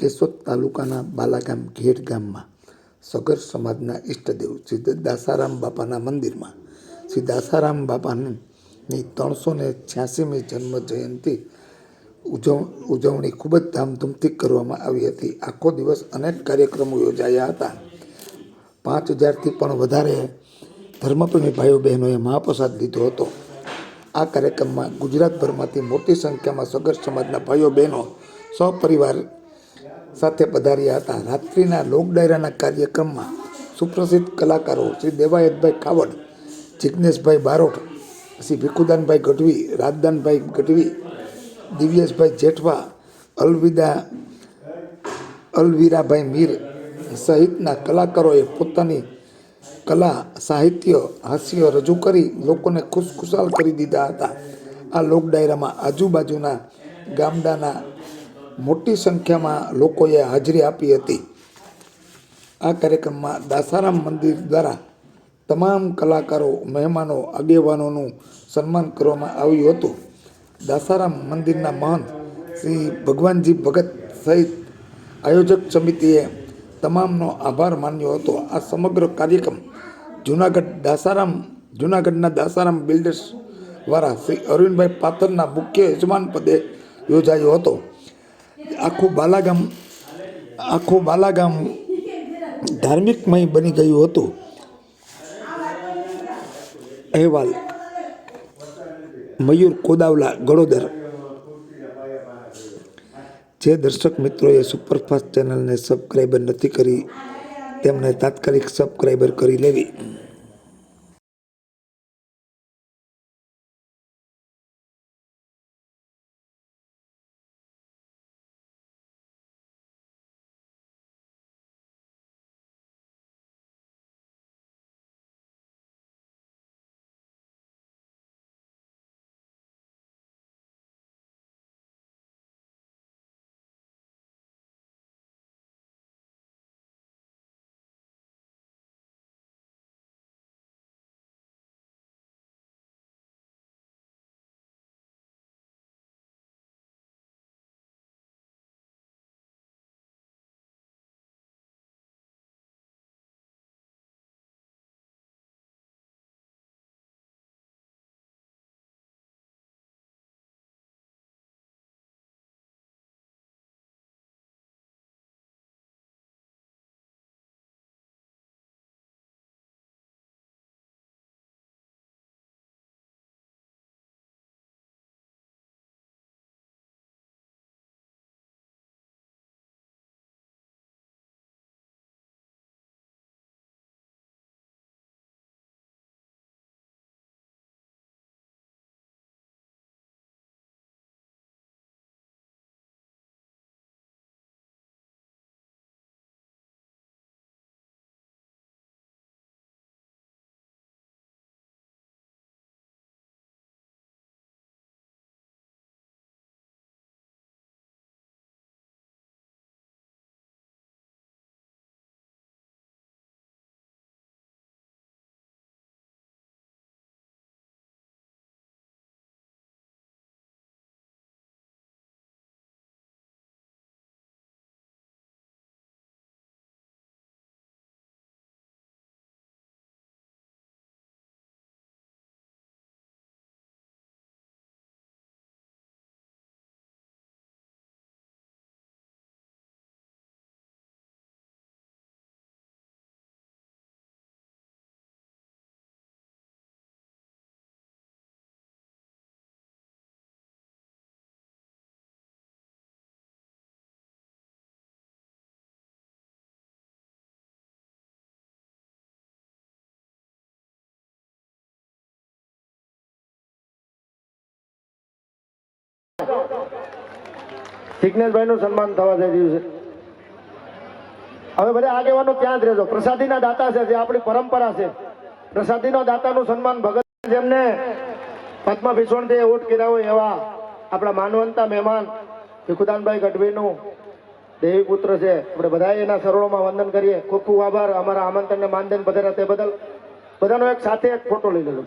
કેશોદ તાલુકાના બાલાગામ ઘેડ ગામમાં સગર સમાજના ઈષ્ટદેવ શ્રી દાસારામ બાપાના મંદિરમાં, શ્રી દાસારામ બાપાની ત્રણસો ને છ્યાસીમી જન્મ જયંતિ ઉજવ, ઉજવણી ખૂબ જ ધામધૂમથી કરવામાં આવી હતી. આખો દિવસ અનેક કાર્યક્રમો યોજાયા હતા. પાંચ હજારથી પણ વધારે ધર્મપ્રેમી ભાઈઓ બહેનોએ મહાપ્રસાદ લીધો હતો. આ કાર્યક્રમમાં ગુજરાતભરમાંથી મોટી સંખ્યામાં સગર સમાજના ભાઈઓ બહેનો સપરિવાર સાથે પધાર્યા હતા. રાત્રિના લોક ડાયરાના કાર્યક્રમમાં સુપ્રસિદ્ધ કલાકારો શ્રી દેવાયતભાઈ ખાવડ જિજ્ઞેશભાઈ બારોટ, શ્રી ભીખુદાનભાઈ ગઢવી, રાજદાનભાઈ ગઢવી, દિવ્યેશભાઈ જેઠવા, અલવિદા, અલવીરાભાઈ મીર સહિતના કલાકારોએ પોતાની કલા, સાહિત્ય, હાસ્ય રજૂ કરી લોકોને ખુશખુશાલ કરી દીધા હતા. આ લોક ડાયરામાં આજુબાજુના ગામડાના મોટી સંખ્યામાં લોકોએ હાજરી આપી હતી. આ કાર્યક્રમમાં દાસારામ મંદિર દ્વારા તમામ કલાકારો, મહેમાનો, આગેવાનોનું સન્માન કરવામાં આવ્યું હતું. દાસારામ મંદિરના મહંત શ્રી ભગવાનજી ભગત સહિત આયોજક સમિતિએ તમામનો આભાર માન્યો હતો. આ સમગ્ર કાર્યક્રમ જુનાગઢ દાસારામ, જુનાગઢના દાસારામ બિલ્ડર્સ દ્વારા શ્રી અરવિંદભાઈ પાથરના મુખ્ય યજમાન પદે યોજાયો હતો. આખું બાલાગામ આખું બાલાગામ ધાર્મિકમય બની ગયું હતું. અહેવાલ, મયુર કોદાવલા ગળોદર. જે દર્શક મિત્રોએ સુપરફાસ્ટ ચેનલને સબસ્ક્રાઈબર નથી કરી, તેમણે તાત્કાલિક સબસ્ક્રાઈબર કરી લેવી. જિજ્ઞેશભાઈ નું સન્માન થવા જઈ રહ્યું છે. હવે બધા આગેવાનો ત્યાં જ રહેજો. પ્રસાદીના દાતા છે, જે આપણી પરંપરા છે. પ્રસાદીનો દાતાનું સન્માન ભગત જેમને પદ્મભીષણથી ઓટ કર્યા હોય એવા આપણા માનવંતા મહેમાન ભીખુદાનભાઈ ગઢવીનું દેવી પુત્ર છે. આપણે બધા એના શરણોમાં વંદન કરીએ. ખૂબ ખૂબ આભાર. અમારા આમંત્રણને માનદેન પધાર્યા તે બદલ. બધાનો એક સાથે એક ફોટો લઈ લેજો.